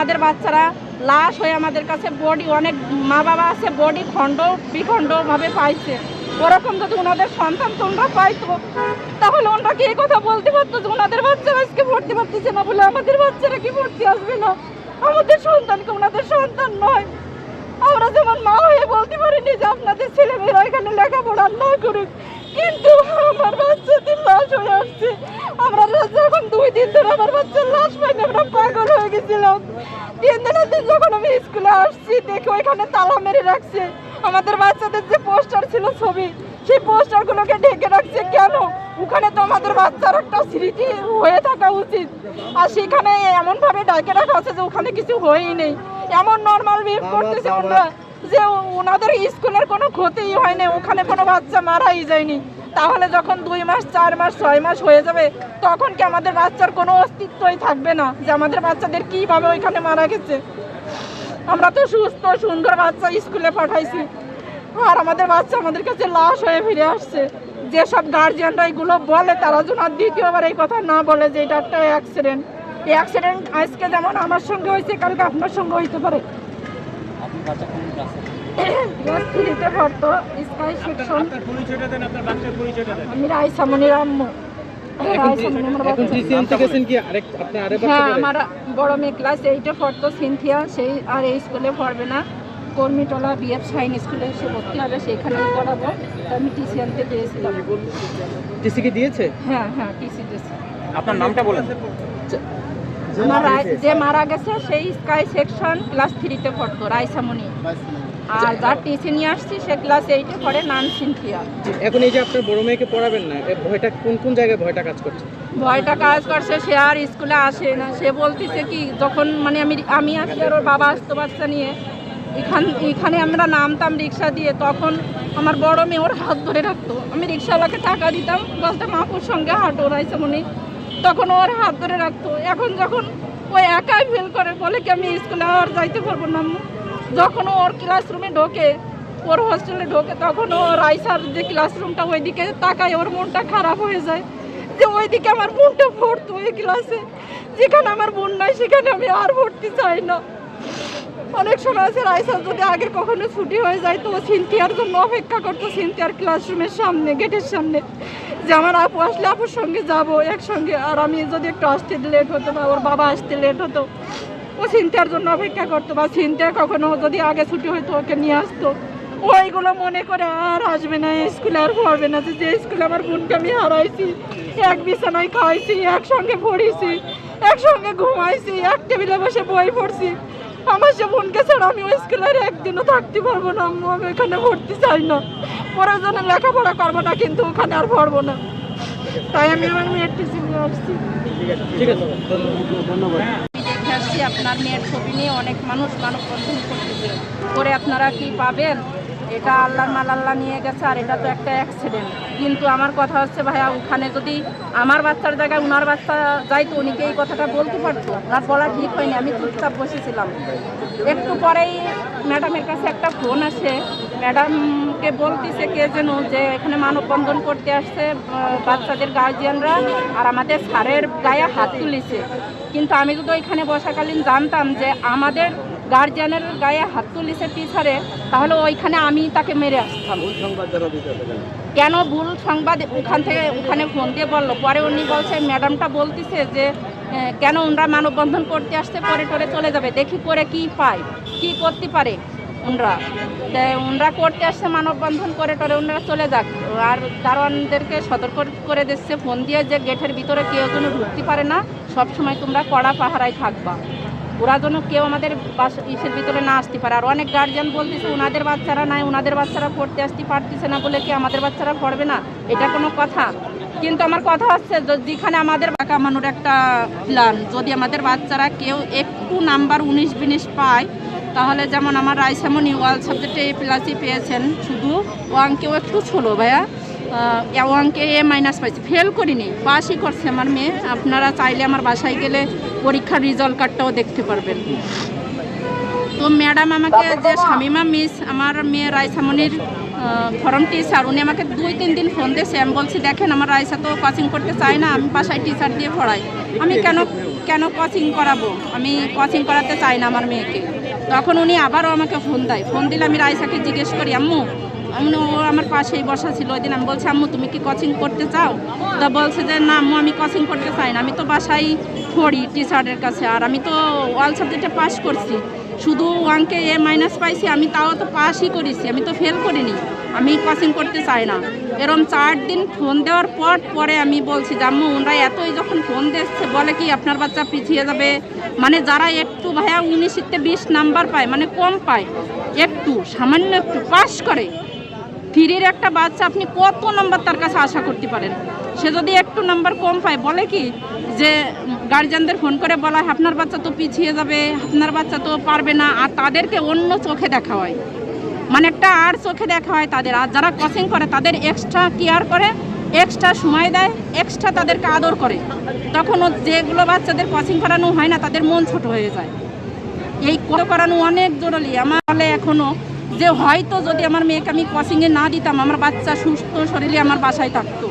আমাদের বাচ্চারা লাশ হয়ে আমাদের কাছে বডি অনেক মা বাবা আছে বডি খণ্ড বিখণ্ড ভাবে পাইছে। ওরকম যদি ওনাদের সন্তান তোমরা পাইতো, তাহলে ওনারা কি কথা বলতে পারতো যে ওনাদের বাচ্চারা আজকে ভর্তি পারতেছে না বলে আমাদের বাচ্চারা কি ভর্তি আসবে না? আমাদের সন্তানকে ওনাদের সন্তান নয়? আমরা যেমন মা হয়ে বলতে পারিনি যে আপনাদের ছেলেমেয়েরা এখানে লেখাপড়া না করুক, কিন্তু আমার বাচ্চাদের লাশ হয়ে আসছে। আমরা যখন দুই দিন ধরে আমার বাচ্চার লাশ পাইনি আমরা পাগল হয়ে গেছিলাম তিন দিনের দিন যখন আমি স্কুলে আসছি দেখি ওইখানে তালা মেরে রাখছে। আমাদের বাচ্চাদের যে পোস্টার ছিল ছবি সেই পোস্টারগুলোকে ঢেকে রাখছে কেন? ওখানে তো আমাদের বাচ্চার একটা স্মৃতি হয়ে থাকা উচিত। আর সেখানে এমন ভাবে ডাকে রাখা আছে যে ওখানে কিছু হয়ই নেই। এমন নর্মাল বিহেভ করতেছে ওনারা যে ওনাদের স্কুলের কোনো ক্ষতিই হয়নি ওখানে কোনো বাচ্চা মারাই যায়নি। তাহলে যখন দুই মাস, চার মাস, ছয় মাস হয়ে যাবে, তখন কি আমাদের বাচ্চার কোনো অস্তিত্বই থাকবে না যে আমাদের বাচ্চাদের কীভাবে ওইখানে মারা গেছে? আমরা তো সুস্থ, সুন্দর বাচ্চা স্কুলে পাঠাইছি। আর আমাদের বাচ্চা আমাদের কাছে লাশ হয়ে ফিরে আসছে। যেসব গার্জিয়ানরা এগুলো বলে, তারা যেন আর দ্বিতীয়বার এই কথা না বলে যে এটা একটা অ্যাক্সিডেন্ট এই অ্যাক্সিডেন্ট আজকে যেমন আমার সঙ্গে হয়েছে, কালকে আপনার সঙ্গে হইতে পারে। থ্রিতে পড়তো স্কাই সেকশন। আপনার পরিচয়টা দেন আপনার বাচ্চার পরিচয়টা দেন। আমি আম্মু। আরেক আপনার আরেক হ্যাঁ আমার বড় মেয়ে ক্লাস এইটে পড়তো সিনথিয়া। সেই আর এই স্কুলে পড়বে না। কর্মীটলা বিএফ সাইন স্কুলে সে ভর্তি হবে সেইখানেই পড়াবো। আমি টিসি আনতে গিয়েছিলাম টিসি কি দিয়েছে? হ্যাঁ হ্যাঁ টিসি দিয়েছি। আপনার নামটা বলেন। যে মারা গেছে সেই স্কাই সেকশন ক্লাস থ্রিতে পড়তো রাইসামনি আর যার টিসি নিয়ে আসছি সে ক্লাস এইটে পড়ে নান সিনথিয়া এখন এই যে আপনার বড় মেয়েকে পড়াবেন না ভয়টা কোন কোন জায়গায় ভয়টা কাজ করছে? ভয়টা কাজ করছে সে আর স্কুলে আসে না। সে বলতেছে কি যখন মানে আমি আমি আসি আর ওর বাবা আসতো বাচ্চা নিয়ে এখান এখানে আমরা নামতাম রিক্সা দিয়ে তখন আমার বড় মেয়ে ওর হাত ধরে রাখতো। আমি রিক্সাওয়ালাকে টাকা দিতাম বলতাম আপুর সঙ্গে হাঁটো রাইছে মনে। তখন ওর হাত ধরে রাখতো। এখন যখন ও একাই ফেল করে বলে কি আমি স্কুলে আর যাইতে পারব না। যখন ওর ক্লাসরুমে ঢোকে, ওর হোস্টেলে ঢোকে, তখন ও রাইসার যে ক্লাসরুমটা ওইদিকে তাকায়, ওর মনটা খারাপ হয়ে যায়। যে ওইদিকে আমার বোনটা পড়তো ওই ক্লাসে যেখানে আমার বোন নাই, সেখানে আমি আর পড়তে চাই না। অনেক সময় আছে রাইসার যদি আগে কখনো ছুটি হয়ে যায়, তো সিনথিয়ার জন্য অপেক্ষা করতো সিনথিয়ার ক্লাসরুমের সামনে, গেটের সামনে। যে আমার আপু আসলে আপুর সঙ্গে যাব, একসঙ্গে। আর আমি যদি একটু আসতে লেট হতো বা ওর বাবা আসতে লেট হতো ও চিন্তার জন্য অপেক্ষা করতো, বা চিন্তা কখনো যদি আগে ছুটি হইতো, ওকে নিয়ে আসতো। ওইগুলো মনে করে আর আসবে না স্কুলে আর পড়বে না। যে স্কুলে আমার বোনকে আমি হারাইছি, এক বিছানায় খাইছি, একসঙ্গে পড়েছি, একসঙ্গে ঘুমাইছি, এক টেবিলে বসে বই পড়ছি। আমার সে বোনকে ছাড়া আমি ওই স্কুলে আর একদিনও থাকতে পারব না আমি এখানে ভর্তি চাই না। পরের জন্য লেখাপড়া করব না, কিন্তু ওখানে আর পড়ব না। তাই আমি আমার মেয়ের নিয়ে আসছি। ঠিক আছে। ধন্যবাদ। দেখে আসছি আপনার মেয়ের ছবি নিয়ে অনেক মানুষ মানববন্ধন করতেছে। করে আপনারা কি পাবেন? এটা আল্লাহ মাল আল্লাহ নিয়ে গেছে আর এটা তো একটা অ্যাক্সিডেন্ট কিন্তু আমার কথা হচ্ছে, ভাইয়া, ওখানে যদি আমার বাচ্চার জায়গায় ওনার বাচ্চা যাইতো, উনি কি এই কথাটা বলতে পারতো? আর বলা ঠিক হয়নি, আমি চুপচাপ বসেছিলাম। একটু পরেই ম্যাডামের কাছে একটা ফোন আসে। ম্যাডামকে বলতেছে কে যেন যে এখানে মানববন্ধন করতে আসছে বাচ্চাদের গার্জিয়ানরা আর আমাদের স্যারের গায়ে হাত তুলেছে। কিন্তু আমি যদি ওইখানে বসাকালীন জানতাম যে আমাদের গার্জিয়ানের গায়ে হাত তুলেছে টিচারে তাহলে ওইখানে আমি তাকে মেরে আসতাম। কেন? ভুল সংবাদ ওখান থেকে ওখানে ফোন দিয়ে বলল? পরে উনি বলছে ম্যাডামটা বলতেছে যে কেন ওনারা মানববন্ধন করতে আসতে পরে টরে চলে যাবে। দেখি করে কি পায় কি করতে পারে ওনরা। ওনরা করতে আসছে মানববন্ধন করে টরে ওনারা চলে যাক। আর দারোয়ানদেরকে সতর্ক করে দিচ্ছে ফোন দিয়ে যে গেটের ভিতরে কেউ যেন ঢুকতে পারে না সব সময় তোমরা কড়া পাহারায় থাকবা। ওরা যেন কেউ আমাদের বাস- ইসের ভিতরে না আসতে পারে। আর অনেক গার্জিয়ান বলতেছে, ওনাদের বাচ্চারা নাই, ওনাদের বাচ্চারা পড়তে আসতে পারতেছে না বলে কি আমাদের বাচ্চারা পড়বে না? এটা কোনো কথা। কিন্তু আমার কথা হচ্ছে যেখানে আমাদের কামানোর একটা প্ল্যান যদি আমাদের বাচ্চারা কেউ একটু নাম্বার উনিশ বিনিশ পায়, তাহলে যেমন আমার রাইসামনি ওয়াল সাবজেক্টে এ প্লাসই পেয়েছেন শুধু। ও একটু ছোলো ভাইয়া। অঙ্কে এ মাইনাস পাইছি। ফেল করিনি পাসই করছে আমার মেয়ে। আপনারা চাইলে আমার বাসায় গেলে পরীক্ষার রেজাল্ট কার্ডটাও দেখতে পারবেন। তো ম্যাডাম আমাকে যে শামিমা মিস আমার মেয়ে রায়সামনির ফর্ম টিচার উনি আমাকে দুই তিন দিন ফোন দিয়েছে। আমি বলছি দেখেন আমার রায়সা তো কোচিং করতে চায় না। আমি বাসায় টিচার দিয়ে পড়াই। আমি কেন কেন কোচিং করাবো? আমি কোচিং করাতে চাই না আমার মেয়েকে। তখন উনি আবারও আমাকে ফোন দেয়। ফোন দিলে আমি রাইসাকে জিজ্ঞেস করি আম্মু আমি ও আমার পাশেই বসা ছিল, ওই দিন আমি বলছি, আম্মু, তুমি কি কোচিং করতে চাও? তা বলছে যে, না, আম্মু, আমি কোচিং করতে চাই না। আমি তো বাসায় পড়ি টিচারের কাছে, আর আমি তো অল সাবজেক্টে পাস করছি। শুধু ওয়ানকে এ মাইনাস পাইছি, আমি তাও তো পাসই করেছি, আমি তো ফেল করিনি। আমি কোচিং করতে চাই না। এরম চার দিন ফোন দেওয়ার পর পরে আমি বলছি যে, আম্মু, ওনারা এতই যখন ফোন দিচ্ছে, বলে কি আপনার বাচ্চা পিছিয়ে যাবে? মানে যারা একটু, ভাইয়া উনিশিতে বিশ নাম্বার পায় মানে কম পায়, একটু, সামান্য একটু পাস করে। থ্রির একটা বাচ্চা আপনি কত নাম্বার তার কাছে আশা করতে পারেন? সে যদি একটু নাম্বার কম পায়, বলে কি যে গার্জিয়ানদের ফোন করে বলা হয়, আপনার বাচ্চা তো পিছিয়ে যাবে, আপনার বাচ্চা তো পারবে না। আর তাদেরকে অন্য চোখে দেখা হয়। মানে একটা আর চোখে দেখা হয় তাদের। আর যারা কোচিং করে, তাদের এক্সট্রা কেয়ার করে এক্সট্রা সময় দেয় এক্সট্রা তাদেরকে আদর করে। তখন যেগুলো বাচ্চাদের কোচিং করানো হয় না, তাদের মন ছোট হয়ে যায়। এই করে করানো অনেক জরুরি। আমার বলে এখনও যে হয়তো যদি আমার মেয়েকে আমি কোচিংয়ে না দিতাম, আমার বাচ্চা সুস্থ শরীরে আমার বাসায় থাকতো।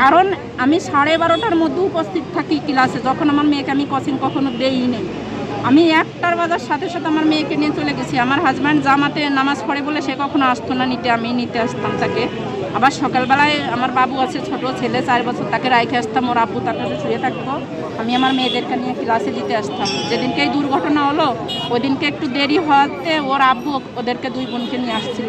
কারণ আমি সাড়ে বারোটার মধ্যে উপস্থিত থাকি ক্লাসে যখন আমার মেয়েকে আমি কোচিং কখনো দেই নেই আমি একটার বাজার সাথে সাথে আমার মেয়েকে নিয়ে চলে গেছি। আমার হাজব্যান্ড জামাতে নামাজ পড়ে বলে সে কখনো আসতো না, নিতে আমি নিতে আসতাম তাকে। আবার সকালবেলায় আমার বাবু আছে, ছোট ছেলে, চার বছর, তাকে রাইখে আসতাম, ওর আব্বু তার কাছে শুয়ে থাকতো। আমি আমার মেয়েদেরকে নিয়ে ক্লাসে দিতে আসতাম। যেদিনকে এই দুর্ঘটনা হলো ওই দিনকে একটু দেরি হওয়াতে ওর আব্বু ওদেরকে দুই বোনকে নিয়ে আসছিল।